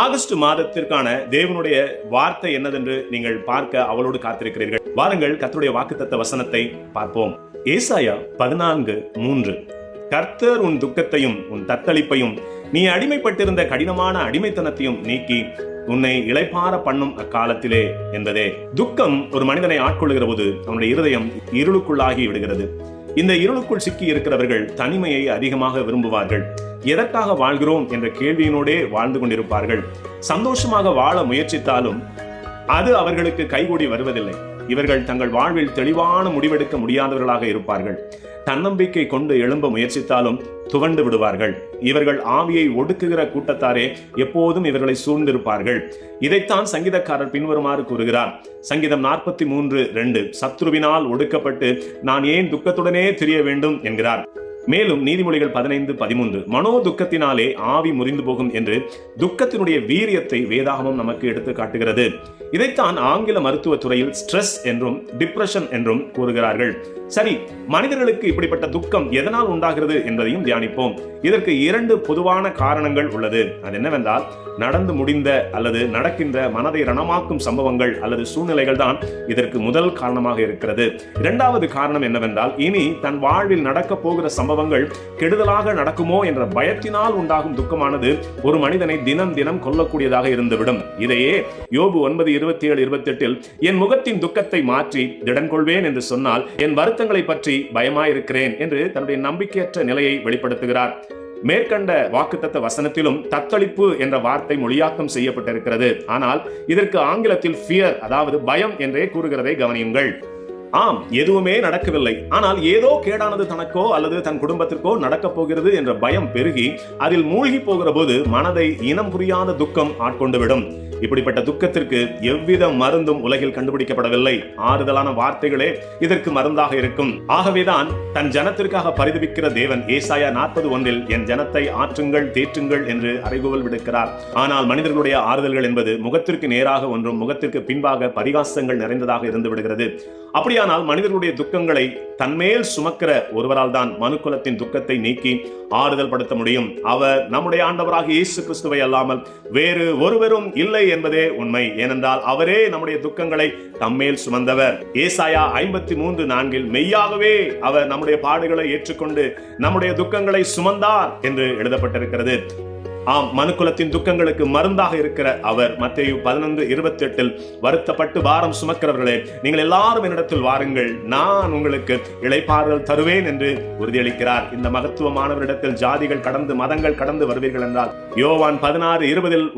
August மாதத்திற்கான தேவனுடைய வார்த்தை என்னதென்று நீங்கள் பார்க்க அவளோடு காத்திருக்கிறீர்கள். வாருங்கள் கத்தருடைய வாக்குத்தத்த வசனத்தை பார்ப்போம். ஏசாயா பதினான்கு மூன்று. கர்த்தர் உன் துக்கத்தையும் உன் தத்தளிப்பையும் நீ அடிமைப்பட்டிருந்த கடினமான அடிமைத்தனத்தையும் நீக்கி உன்னை இளைப்பார பண்ணும் அக்காலத்திலே என்பதே. துக்கம் ஒரு மனிதனை ஆட்கொள்ளுகிற போது அவனுடைய இருதயம் இருளுக்குள்ளாகி விடுகிறது. இந்த இருளுக்குள் சிக்கி இருக்கிறவர்கள் தனிமையை அதிகமாக விரும்புவார்கள். எதற்காக வாழ்கிறோம் என்ற கேள்வியினோடே வாழ்ந்து கொண்டிருப்பார்கள். சந்தோஷமாக வாழ முயற்சித்தாலும் அது அவர்களுக்கு கைகூடி வருவதில்லை. இவர்கள் தங்கள் வாழ்வில் தெளிவான முடிவெடுக்க முடியாதவர்களாக இருப்பார்கள். தன்னம்பிக்கை கொண்டு எழும்ப முயற்சித்தாலும் துவண்டு விடுவார்கள். இவர்கள் ஆவியை ஒடுக்குகிற கூட்டத்தாரே எப்போதும் இவர்களை சூழ்ந்திருப்பார்கள். இதைத்தான் சங்கீதக்காரர் பின்வருமாறு கூறுகிறார். சங்கீதம் நாற்பத்தி மூன்று ரெண்டு சத்ருவினால் ஒடுக்கப்பட்டு நான் ஏன் துக்கத்துடனே தெரிய வேண்டும்? என்கிறார். மேலும் நீதிமொழிகள் பதினைந்து பதிமூன்று மனோ துக்கத்தினாலே ஆவி முறிந்து போகும் என்று துக்கத்தினுடைய வீரியத்தை வேதாகமம் நமக்கு எடுத்து காட்டுகிறது. இதைத்தான் ஆங்கில மருத்துவ துறையில் ஸ்ட்ரெஸ் என்றும் டிப்ரெஷன் என்றும் கூறுகிறார்கள். சரி மனிதர்களுக்கு இப்படிப்பட்ட துக்கம் எதனால் உண்டாகிறது என்பதையும் தியானிப்போம். இதற்கு இரண்டு பொதுவான காரணங்கள் உள்ளது. அது என்னவென்றால் நடந்து முடிந்த அல்லது நடக்கின்ற மனதை ரணமாக்கும் சம்பவங்கள் அல்லது சூழ்நிலைகள் தான் இதற்கு முதல் காரணமாக இருக்கிறது. இரண்டாவது காரணம் என்னவென்றால் இனி தன் வாழ்வில் நடக்க போகிற சம்பவங்கள் கெடுதலாக நடக்குமோ என்ற பயத்தினால் உண்டாகும் துக்கமானது ஒரு மனிதனை தினம் தினம் கொல்லக்கூடியதாக இருந்துவிடும். இதையே யோபு ஒன்பது இருபத்தி ஏழு இருபத்தி எட்டில் என் முகத்தின் துக்கத்தை மாற்றி திடன் கொள்வேன் என்று சொன்னால் என் வருத்தங்களை பற்றி பயமாயிருக்கிறேன் என்று தன்னுடைய நம்பிக்கையற்ற நிலையை வெளிப்படுத்துகிறார். மேற்கண்ட வாக்குத்தத்த வசனத்திலும் தத்தளிப்பு என்ற வார்த்தை மொழியாக்கம் செய்யப்பட்டிருக்கிறது. ஆனால் இதற்கு ஆங்கிலத்தில் ஃபியர் அதாவது பயம் என்றே கூறுகிறதை கவனியுங்கள். ஆம் எதுவுமே நடக்கவில்லை. ஆனால் ஏதோ கேடானது தனக்கோ அல்லது தன் குடும்பத்திற்கோ நடக்கப் போகிறது என்ற பயம் பெருகி அதில் மூழ்கி போகிற போது மனதை இனம் புரியாத துக்கம் ஆட்கொண்டுவிடும் இப்படிப்பட்ட துக்கத்திற்கு எவ்வித மருந்தும் உலகில் கண்டுபிடிக்கப்படவில்லை. ஆறுதலான வார்த்தைகளே இதற்கு மருந்தாக இருக்கும். ஆகவேதான் தன் ஜனத்திற்காக பரிதவிக்கிற தேவன் ஏசாயா நாற்பது ஒன்றில் என் ஜனத்தை ஆற்றுங்கள் தேற்றுங்கள் என்று அறைகூவல் விடுக்கிறார். ஆனால் மனிதர்களுடைய ஆறுதல்கள் என்பது முகத்திற்கு நேராக ஒன்றும் முகத்திற்கு பின்பாக பரிகாசங்கள் நிறைந்ததாக இருந்து விடுகிறது. அப்படியானால் மனிதர்களுடைய துக்கங்களை தன்மேல் சுமக்கிற ஒருவரால் தான் மனுக்குலத்தின் துக்கத்தை நீக்கி ஆறுதல் படுத்த முடியும். அவர் நம்முடைய ஆண்டவராக இயேசு கிறிஸ்துவை அல்லாமல் வேறு ஒருவரும் இல்லை என்பதே உண்மை. ஏனென்றால் அவரே நம்முடைய துக்கங்களை தம்மேல் சுமந்தவர். ஏசாயா ஐம்பத்தி மூன்று நான்கில் மெய்யாகவே அவர் நம்முடைய பாடுகளை ஏற்றுக்கொண்டு நம்முடைய துக்கங்களை சுமந்தார் என்று எழுதப்பட்டிருக்கிறது. ஆம் மனுக்குலத்தின் துக்கங்களுக்கு மருந்தாக இருக்கிற அவர் மத்தேயு பதினொன்று இருபத்தி எட்டில் வருத்தப்பட்டு பாரம் சுமக்கிறவர்களே நீங்கள் எல்லாரும் என்னிடத்தில் வாருங்கள் நான் உங்களுக்கு இழைப்பாறுதல் தருவேன் என்று உறுதியளிக்கிறார். இந்த மகத்துவமானவரிடத்தில் ஜாதிகள் கடந்து மதங்கள் கடந்து வருவீர்கள் என்றால் யோவான் பதினாறு இருபதில்